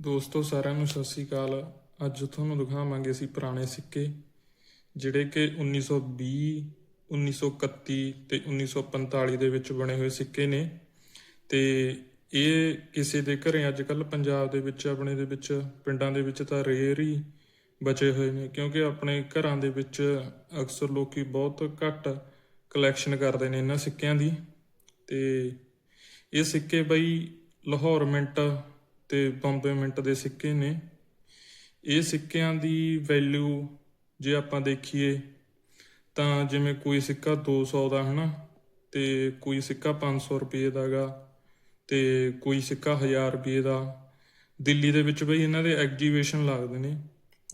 ਦੋਸਤੋ, ਸਾਰਿਆਂ ਨੂੰ ਸਤਿ ਸ੍ਰੀ ਅਕਾਲ। ਅੱਜ ਤੁਹਾਨੂੰ ਦਿਖਾਵਾਂਗੇ ਅਸੀਂ ਪੁਰਾਣੇ ਸਿੱਕੇ, ਜਿਹੜੇ ਕਿ 1920 1931 ਤੇ 1945 ਦੇ ਵਿੱਚ ਬਣੇ ਹੋਏ ਸਿੱਕੇ ਨੇ। ਤੇ ਇਹ ਕਿਸੇ ਦੇ ਘਰੇ ਅੱਜ ਕੱਲ ਪੰਜਾਬ ਦੇ ਵਿੱਚ, ਆਪਣੇ ਦੇ ਵਿੱਚ, ਪਿੰਡਾਂ ਦੇ ਵਿੱਚ ਤਾਂ ਰੇਅਰ ਹੀ ਬਚੇ ਹੋਏ ਨੇ, ਕਿਉਂਕਿ ਆਪਣੇ ਘਰਾਂ ਦੇ ਵਿੱਚ ਅਕਸਰ ਲੋਕੀ ਬਹੁਤ ਘੱਟ ਕਲੈਕਸ਼ਨ ਕਰਦੇ ਨੇ ਇਹਨਾਂ ਸਿੱਕਿਆਂ ਦੀ। ਤੇ ਇਹ ਸਿੱਕੇ ਬਈ ਲਾਹੌਰ ਮਿੰਟ ਤੇ ਬੰਬੇ ਮਿੰਟ ਦੇ ਸਿੱਕੇ ਨੇ। ਇਹ ਸਿੱਕਿਆਂ ਦੀ ਵੈਲਿਊ ਜੇ ਆਪਾਂ ਦੇਖੀਏ ਤਾਂ ਜਿਵੇਂ ਕੋਈ ਸਿੱਕਾ 200 ਦਾ ਹਨਾ, ਤੇ ਕੋਈ ਸਿੱਕਾ 500 ਰੁਪਏ ਦਾਗਾ, ਤੇ ਕੋਈ ਸਿੱਕਾ 1000 ਰੁਪਏ ਦਾ। ਦਿੱਲੀ ਦੇ ਵਿੱਚ ਬਈ ਇਹਨਾਂ ਦੇ ਐਗਜੀਬਿਸ਼ਨ ਲੱਗਦੇ ਨੇ।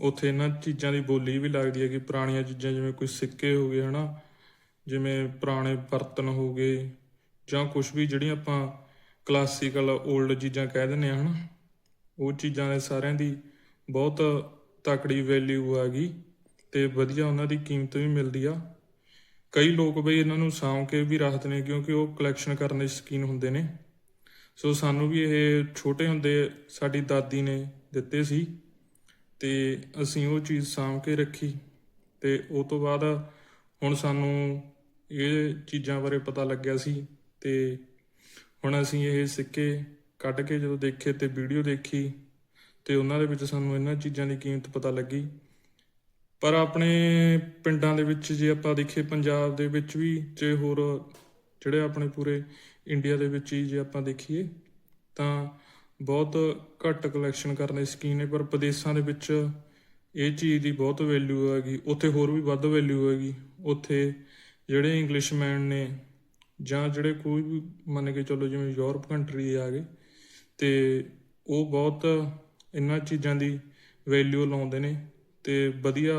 ਉੱਥੇ ਇਹਨਾਂ ਚੀਜ਼ਾਂ ਦੀ ਬੋਲੀ ਵੀ ਲੱਗਦੀ ਹੈ ਕਿ ਪੁਰਾਣੀਆਂ ਚੀਜ਼ਾਂ ਜਿਵੇਂ ਕੋਈ ਸਿੱਕੇ ਹੋ ਗਏ ਹਨਾ, ਜਿਵੇਂ ਪੁਰਾਣੇ ਬਰਤਨ ਹੋ ਗਏ ਜਾਂ ਕੁਝ ਵੀ ਜਿਹੜੀਆਂ ਆਪਾਂ ਕਲਾਸੀਕਲ 올ਡ ਚੀਜ਼ਾਂ ਕਹਿ ਦਿੰਦੇ ਆ, ਹਨਾ? ਉਹ ਚੀਜ਼ਾਂ ਦੇ ਸਾਰਿਆਂ ਦੀ ਬਹੁਤ ਤਕੜੀ ਵੈਲਿਊ ਆ ਗਈ ਤੇ ਵਧੀਆ ਉਹਨਾਂ ਦੀ ਕੀਮਤ ਵੀ ਮਿਲਦੀ ਆ। ਕਈ ਲੋਕ ਬਈ ਇਹਨਾਂ ਨੂੰ ਸਾਂਭ ਕੇ ਵੀ ਰੱਖਦੇ ਨੇ ਕਿਉਂਕਿ ਉਹ ਕਲੈਕਸ਼ਨ ਕਰਨ ਦੇ ਸ਼ੌਕੀਨ ਹੁੰਦੇ ਨੇ। ਸੋ ਸਾਨੂੰ ਵੀ ਇਹ ਛੋਟੇ ਹੁੰਦੇ ਸਾਡੀ ਦਾਦੀ ਨੇ ਦਿੱਤੇ ਸੀ ਤੇ ਅਸੀਂ ਉਹ ਚੀਜ਼ ਸਾਂਭ ਕੇ ਰੱਖੀ ਤੇ ਉਹ ਤੋਂ ਬਾਅਦ ਹੁਣ ਸਾਨੂੰ ਇਹ ਚੀਜ਼ਾਂ ਬਾਰੇ ਪਤਾ ਲੱਗਿਆ ਸੀ ਤੇ ਹੁਣ ਅਸੀਂ ਇਹ ਸਿੱਕੇ ਕੱਢ ਕੇ ਜਦੋਂ ਦੇਖੇ ਤੇ ਵੀਡੀਓ ਦੇਖੀ ਤੇ ਉਹਨਾਂ ਦੇ ਵਿੱਚ ਸਾਨੂੰ ਇਹਨਾਂ ਚੀਜ਼ਾਂ ਦੀ ਕੀਮਤ ਪਤਾ ਲੱਗੀ। ਪਰ ਆਪਣੇ ਪਿੰਡਾਂ ਦੇ ਵਿੱਚ ਜੇ ਆਪਾਂ ਦੇਖੀਏ ਪੰਜਾਬ ਦੇ ਵਿੱਚ ਵੀ ਜੇ ਹੋਰ ਜਿਹੜੇ ਆਪਣੇ ਪੂਰੇ ਇੰਡੀਆ ਦੇ ਵਿੱਚ ਹੀ ਜੇ ਆਪਾਂ ਦੇਖੀਏ ਤਾਂ ਬਹੁਤ ਘੱਟ ਕਲੈਕਸ਼ਨ ਕਰਨ ਦੇ ਸ਼ੌਕੀਨ ਨੇ, ਪਰ ਵਿਦੇਸ਼ਾਂ ਦੇ ਵਿੱਚ ਇਹ ਚੀਜ਼ ਦੀ ਬਹੁਤ ਵੈਲਿਊ ਹੈਗੀ, ਉੱਥੇ ਹੋਰ ਵੀ ਵੱਧ ਵੈਲਿਊ ਹੈਗੀ। ਉੱਥੇ ਜਿਹੜੇ ਇੰਗਲਿਸ਼ਮੈਨ ਨੇ ਜਾਂ ਜਿਹੜੇ ਕੋਈ ਵੀ ਮੰਨ ਕੇ ਚੱਲੋ ਜਿਵੇਂ ਯੂਰਪ ਕੰਟਰੀ ਆ ਗਏ, ਤੇ ਉਹ ਬਹੁਤ ਇਹਨਾਂ ਚੀਜ਼ਾਂ ਦੀ ਵੈਲਿਊ ਲਾਉਂਦੇ ਨੇ ਤੇ ਵਧੀਆ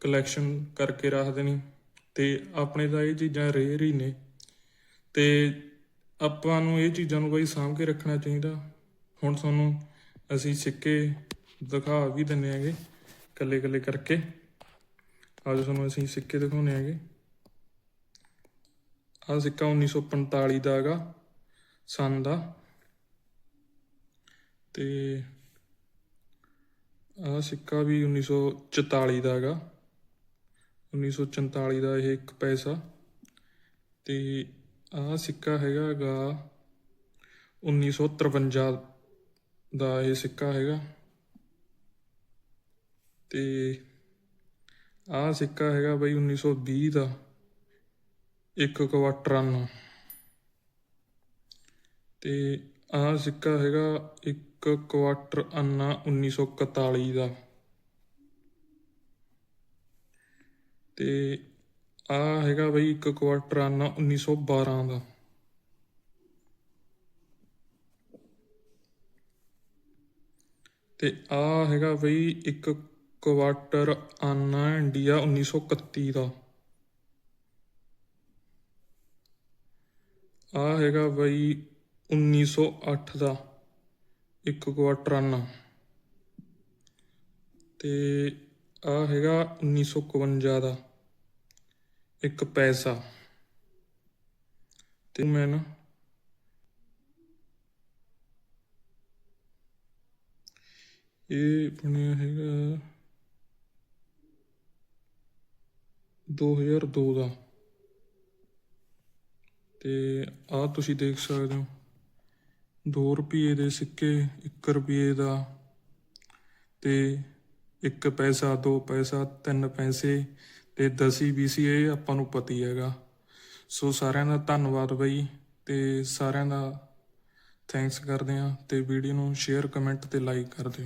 ਕਲੈਕਸ਼ਨ ਕਰਕੇ ਰੱਖਦੇ ਨੇ ਤੇ ਆਪਣੇ ਤਾਂ ਇਹ ਚੀਜ਼ਾਂ ਰੇਅਰ ਹੀ ਨੇ ਤੇ ਆਪਾਂ ਨੂੰ ਇਹ ਚੀਜ਼ਾਂ ਨੂੰ ਬਈ ਸਾਂਭ ਕੇ ਰੱਖਣਾ ਚਾਹੀਦਾ। ਹੁਣ ਤੁਹਾਨੂੰ ਅਸੀਂ ਸਿੱਕੇ ਦਿਖਾ ਵੀ ਦਿੰਨੇ ਆਂਗੇ ਕੱਲੇ ਕੱਲੇ ਕਰਕੇ ਅੱਜ ਤੁਹਾਨੂੰ ਅਸੀਂ ਸਿੱਕੇ ਦਿਖਾਉਣੇ ਆਂਗੇ ਆਹ ਸਿੱਕਾ 1945 ਦਾ ਹੈਗਾ ਸਨ ਦਾ। ਤੇ ਆਹ ਸਿੱਕਾ ਵੀ 1944 ਦਾ ਹੈਗਾ 1944 ਦਾ ਇਹ ਇੱਕ ਪੈਸਾ। ਤੇ ਆਹ ਸਿੱਕਾ ਹੈਗਾ ਗਾ 1953 ਦਾ ਇਹ ਸਿੱਕਾ ਹੈਗਾ। ਤੇ ਆਹ ਸਿੱਕਾ ਹੈਗਾ ਬਈ 1920 ਦਾ। ਇੱਕ ਕੁਆਟਰ ਆਨਾ ਤੇ ਆਹ ਸਿੱਕਾ ਹੈਗਾ ਇੱਕ ਕੁਆਟਰ ਆਨਾ 1941 ਦਾ। ਤੇ ਆਹ ਹੈਗਾ ਬਈ ਇੱਕ ਕੁਆਟਰ ਆਨਾ 1912 ਦਾ। ਤੇ ਆਹ ਹੈਗਾ ਬਈ ਇੱਕ ਕੁਆਟਰ ਆਨਾ ਇੰਡੀਆ 1931 ਦਾ। ਆ ਹੈਗਾ ਬਈ 1908 ਦਾ, ਇੱਕ ਕੁਆਟਰ ਤੇ ਆ ਹੈਗਾ 1951 ਦਾ, ਇੱਕ ਪੈਸਾ। ਤੇ ਮੈਂ ਨਾ ਇਹ ਬਣਿਆ ਹੈਗਾ 2002 ਦਾ। ਤੇ ਆਹ ਤੁਸੀਂ ਦੇਖ ਸਕਦੇ ਹੋ 2 ਰੁਪਏ ਦੇ ਸਿੱਕੇ 1 ਰੁਪਏ ਦਾ ਤੇ 1 ਪੈਸਾ 2 ਪੈਸਾ 3 ਪੈਸੇ ਤੇ 10 20 ਇਹ ਆਪਾਂ ਨੂੰ ਪਤੀ ਹੈਗਾ। ਸੋ ਸਾਰਿਆਂ ਦਾ ਧੰਨਵਾਦ ਬਈ ਤੇ ਸਾਰਿਆਂ ਦਾ ਥੈਂਕਸ ਕਰਦੇ ਆ ਤੇ ਵੀਡੀਓ ਨੂੰ ਸ਼ੇਅਰ ਕਮੈਂਟ ਤੇ ਲਾਈਕ ਕਰ ਦਿਓ।